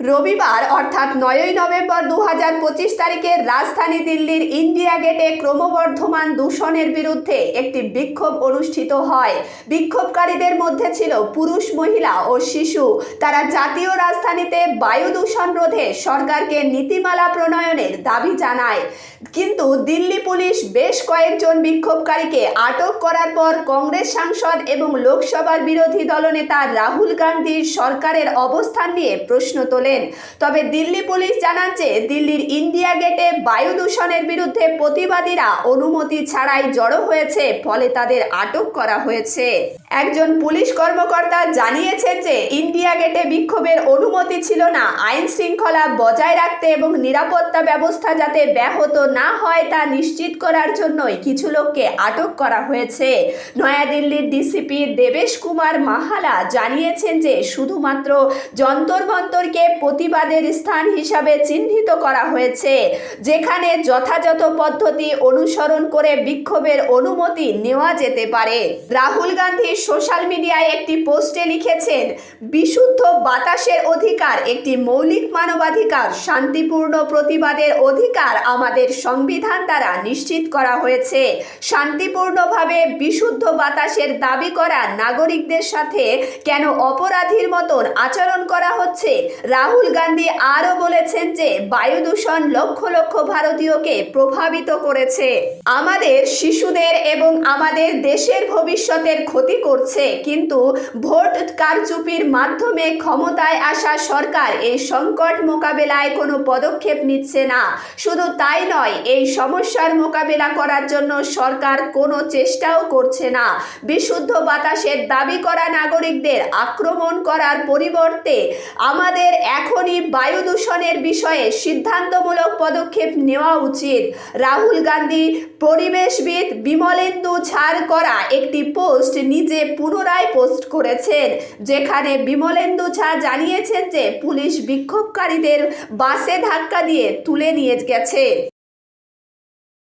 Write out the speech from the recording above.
রবিবার, অর্থাৎ নয়ই নভেম্বর দু হাজার পঁচিশ তারিখে রাজধানী দিল্লির ইন্ডিয়া গেটে ক্রমবর্ধমান দূষণের বিরুদ্ধে একটি বিক্ষোভ অনুষ্ঠিত হয়। বিক্ষোভকারীদের মধ্যে ছিল পুরুষ মহিলা ও শিশু। তারা জাতীয় রাজধানীতে বায়ু দূষণ রোধে সরকারকে নীতিমালা প্রণয়নের দাবি জানায়। কিন্তু দিল্লি পুলিশ বেশ কয়েকজন বিক্ষোভকারীকে আটক করার পর কংগ্রেস সাংসদ এবং লোকসভার বিরোধী দলনেতা রাহুল গান্ধীর সরকারের অবস্থান নিয়ে প্রশ্ন তোলেন তবে দিল্লি পুলিশ জানান যে দিল্লির ইন্ডিয়া গেটে বায়ু দূষণের বিরুদ্ধে প্রতিবাদীরা অনুমতি ছাড়াই জড়ো হয়েছে, ফলে তাদের আটক করা হয়েছে। একজন পুলিশ কর্মকর্তা জানিয়েছেন যে, ইন্ডিয়া গেটে বিক্ষোভের অনুমতি ছিল না। আইন শৃঙ্খলা বজায় রাখতে এবং নিরাপত্তা ব্যবস্থা যাতে ব্যাহত না হয় তা নিশ্চিত করার জন্যই কিছু লোককে আটক করা হয়েছে। নয়াদিল্লির ডিসিপি দেবেশ কুমার মাহালা জানিয়েছেন যে, শুধুমাত্র যন্তর মন্তরকে প্রতিবাদের স্থান হিসাবে চিহ্নিত করা হয়েছে, যেখানে যথাযথ পদ্ধতি অনুসরণ করে বিক্ষোভের অনুমতি নেওয়া যেতে পারে। রাহুল গান্ধী সোশ্যাল মিডিয়ায় একটি পোস্টে লিখেছেন, বিশুদ্ধ বাতাসের অধিকার একটি মৌলিক মানবাধিকার, শান্তিপূর্ণ প্রতিবাদের অধিকার আমাদের সংবিধান দ্বারা নিশ্চিত করা হয়েছে। শান্তিপূর্ণভাবে বিশুদ্ধ বাতাসের দাবি করা নাগরিকদের সাথে কেন অপরাধীর মতন আচরণ করা হচ্ছে? রাহুল গান্ধী আরও বলেছেন যে বায়ু দূষণ লক্ষ লক্ষ ভারতীয়কে প্রভাবিত করেছে। আমাদের শিশুদের এবং আমাদের দেশের ভবিষ্যতের ক্ষতি করছে, কিন্তু ভোট কারচুপির মাধ্যমে ক্ষমতায় আসা সরকার এই সংকট মোকাবেলায় কোনো পদক্ষেপ নিচ্ছে না। শুধু তাই নয়, এই সমস্যার মোকাবেলা করার জন্য সরকার কোনো চেষ্টাও করছে না। বিশুদ্ধ বাতাসের দাবি করা নাগরিকদের আক্রমণ করার পরিবর্তে আমাদের এখনই বায়ু দূষণের বিষয়ে সিদ্ধান্তমূলক পদক্ষেপ নেওয়া উচিত। রাহুল গান্ধী পরিবেশবিদ বিমলেন্দু ছাড় করা একটি পোস্ট নিজে পুনরায় পোস্ট করেছেন, যেখানে বিমলেন্দু ঝা জানিয়েছেন যে পুলিশ বিক্ষোভকারীদের বাসে ধাক্কা দিয়ে তুলে নিয়ে গেছে।